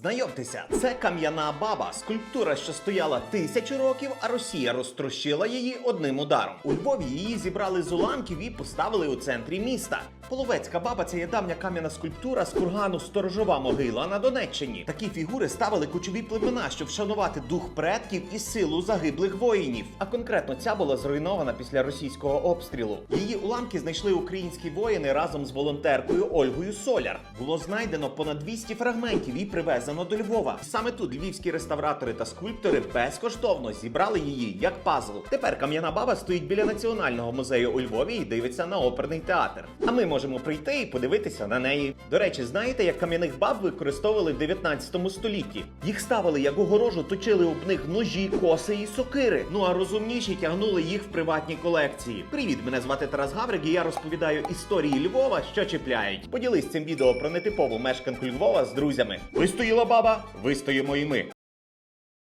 Знайомтеся, це кам'яна баба, скульптура, що стояла тисячу років, а Росія розтрощила її одним ударом. У Львові її зібрали з уламків і поставили у центрі міста. Половецька баба це є давня кам'яна скульптура з кургану Сторожова могила на Донеччині. Такі фігури ставили кочові племена, щоб вшанувати дух предків і силу загиблих воїнів. А конкретно ця була зруйнована після російського обстрілу. Її уламки знайшли українські воїни разом з волонтеркою Ольгою Соляр. Було знайдено понад 200 фрагментів і привезено до Львова. Саме тут львівські реставратори та скульптори безкоштовно зібрали її як пазл. Тепер кам'яна баба стоїть біля національного музею у Львові і дивиться на оперний театр. А ми можемо прийти і подивитися на неї. До речі, знаєте, як кам'яних баб використовували в 19 столітті? Їх ставили як огорожу, точили об них ножі, коси і сокири. Ну а розумніші тягнули їх в приватні колекції. Привіт, мене звати Тарас Гаврик, і я розповідаю історії Львова, що чіпляють. Поділись цим відео про нетипову мешканку Львова з друзями. Вистоїла баба, вистоїмо і ми.